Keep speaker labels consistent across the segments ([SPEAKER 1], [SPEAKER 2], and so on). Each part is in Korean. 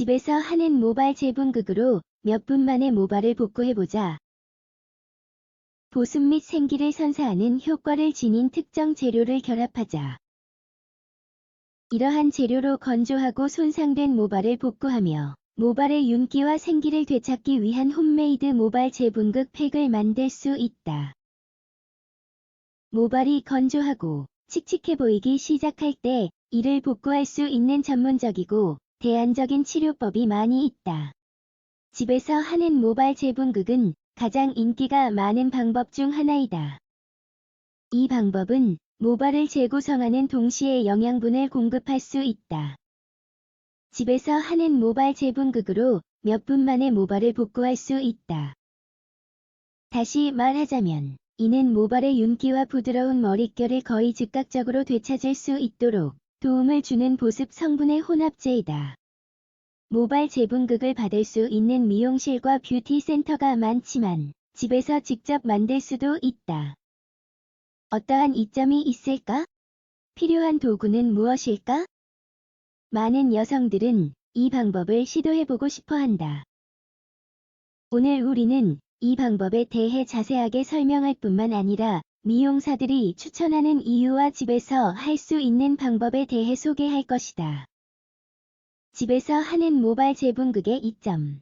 [SPEAKER 1] 집에서 하는 모발 재분극으로 몇 분 만에 모발을 복구해보자. 보습 및 생기를 선사하는 효과를 지닌 특정 재료를 결합하자. 이러한 재료로 건조하고 손상된 모발을 복구하며 모발의 윤기와 생기를 되찾기 위한 홈메이드 모발 재분극 팩을 만들 수 있다. 모발이 건조하고 칙칙해 보이기 시작할 때 이를 복구할 수 있는 전문적이고 대안적인 치료법이 많이 있다. 집에서 하는 모발 재분극은 가장 인기가 많은 방법 중 하나이다. 이 방법은 모발을 재구성하는 동시에 영양분을 공급할 수 있다. 집에서 하는 모발 재분극으로 몇 분 만에 모발을 복구할 수 있다. 다시 말하자면 이는 모발의 윤기와 부드러운 머릿결을 거의 즉각적으로 되찾을 수 있도록 도움을 주는 보습 성분의 혼합제이다. 모발 재분극을 받을 수 있는 미용실과 뷰티 센터가 많지만 집에서 직접 만들 수도 있다. 어떠한 이점이 있을까? 필요한 도구는 무엇일까? 많은 여성들은 이 방법을 시도해보고 싶어 한다. 오늘 우리는 이 방법에 대해 자세하게 설명할 뿐만 아니라 미용사들이 추천하는 이유와 집에서 할 수 있는 방법에 대해 소개할 것이다. 집에서 하는 모발 재분극의 이점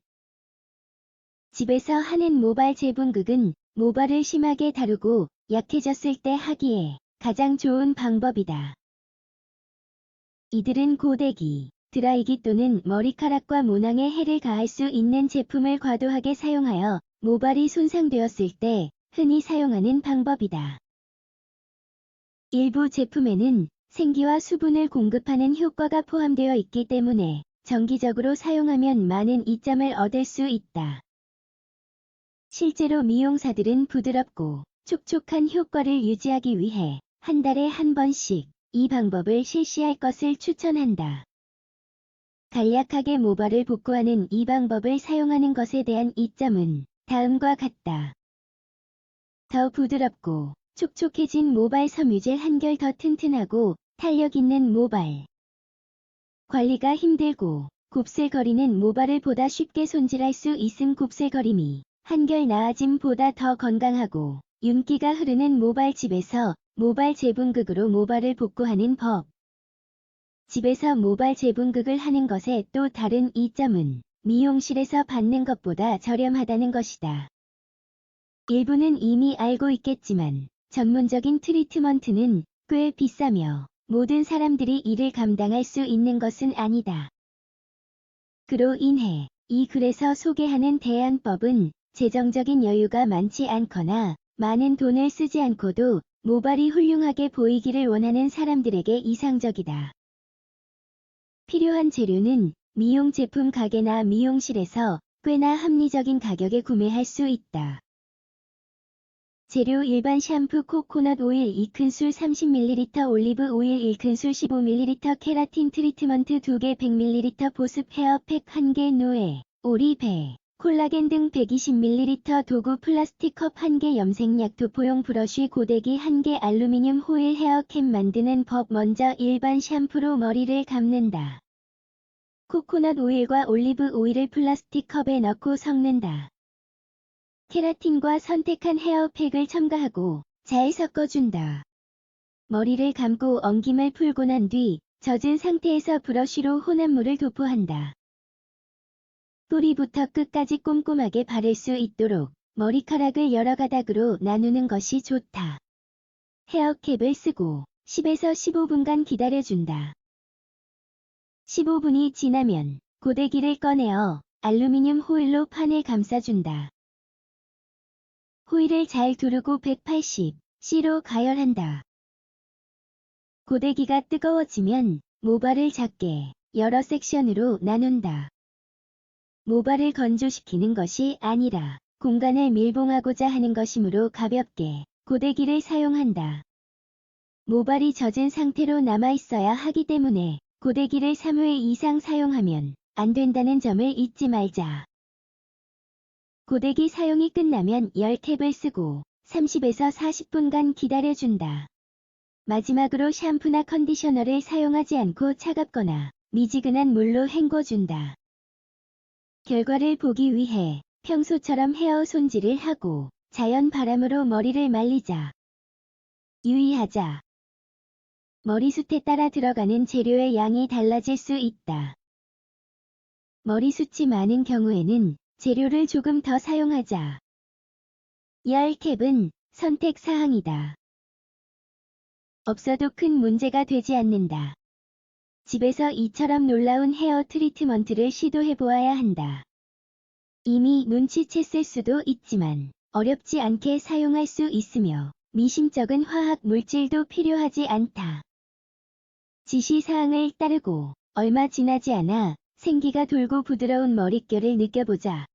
[SPEAKER 1] 집에서 하는 모발 재분극은 모발을 심하게 다루고 약해졌을 때 하기에 가장 좋은 방법이다. 이들은 고데기, 드라이기 또는 머리카락과 모낭에 해를 가할 수 있는 제품을 과도하게 사용하여 모발이 손상되었을 때 흔히 사용하는 방법이다. 일부 제품에는 생기와 수분을 공급하는 효과가 포함되어 있기 때문에 정기적으로 사용하면 많은 이점을 얻을 수 있다. 실제로 미용사들은 부드럽고 촉촉한 효과를 유지하기 위해 한 달에 한 번씩 이 방법을 실시할 것을 추천한다. 간략하게 모발을 복구하는 이 방법을 사용하는 것에 대한 이점은 다음과 같다. 더 부드럽고 촉촉해진 모발 섬유질 한결 더 튼튼하고 탄력 있는 모발. 관리가 힘들고 곱슬거리는 모발을 보다 쉽게 손질할 수 있음 곱슬거림이 한결 나아짐보다 더 건강하고 윤기가 흐르는 모발 집에서 모발 재분극으로 모발을 복구하는 법. 집에서 모발 재분극을 하는 것의 또 다른 이점은 미용실에서 받는 것보다 저렴하다는 것이다. 일부는 이미 알고 있겠지만 전문적인 트리트먼트는 꽤 비싸며 모든 사람들이 이를 감당할 수 있는 것은 아니다. 그로 인해 이 글에서 소개하는 대안법은 재정적인 여유가 많지 않거나 많은 돈을 쓰지 않고도 모발이 훌륭하게 보이기를 원하는 사람들에게 이상적이다. 필요한 재료는 미용 제품 가게나 미용실에서 꽤나 합리적인 가격에 구매할 수 있다. 재료 일반 샴푸 코코넛 오일 2큰술 30ml 올리브 오일 1큰술 15ml 케라틴 트리트먼트 2개 100ml 보습 헤어팩 1개 노에 오리 배 콜라겐 등 120ml 도구 플라스틱 컵 1개 염색약 도포용 브러쉬 고데기 1개 알루미늄 호일 헤어캡 만드는 법 먼저 일반 샴푸로 머리를 감는다. 코코넛 오일과 올리브 오일을 플라스틱 컵에 넣고 섞는다. 케라틴과 선택한 헤어팩을 첨가하고 잘 섞어준다. 머리를 감고 엉김을 풀고 난 뒤 젖은 상태에서 브러쉬로 혼합물을 도포한다. 뿌리부터 끝까지 꼼꼼하게 바를 수 있도록 머리카락을 여러 가닥으로 나누는 것이 좋다. 헤어캡을 쓰고 10에서 15분간 기다려준다. 15분이 지나면 고데기를 꺼내어 알루미늄 호일로 판을 감싸준다. 호일을 잘 두르고 180C로 가열한다. 고데기가 뜨거워지면 모발을 작게 여러 섹션으로 나눈다. 모발을 건조시키는 것이 아니라 공간을 밀봉하고자 하는 것이므로 가볍게 고데기를 사용한다. 모발이 젖은 상태로 남아있어야 하기 때문에 고데기를 3회 이상 사용하면 안 된다는 점을 잊지 말자. 고데기 사용이 끝나면 열캡을 쓰고 30에서 40분간 기다려준다. 마지막으로 샴푸나 컨디셔너를 사용하지 않고 차갑거나 미지근한 물로 헹궈준다. 결과를 보기 위해 평소처럼 헤어 손질을 하고 자연 바람으로 머리를 말리자. 유의하자. 머리숱에 따라 들어가는 재료의 양이 달라질 수 있다. 머리숱이 많은 경우에는 재료를 조금 더 사용하자. 열캡은 선택 사항이다. 없어도 큰 문제가 되지 않는다. 집에서 이처럼 놀라운 헤어 트리트먼트를 시도해 보아야 한다. 이미 눈치챘을 수도 있지만 어렵지 않게 사용할 수 있으며 미심쩍은 화학 물질도 필요하지 않다. 지시사항을 따르고 얼마 지나지 않아 생기가 돌고 부드러운 머릿결을 느껴보자.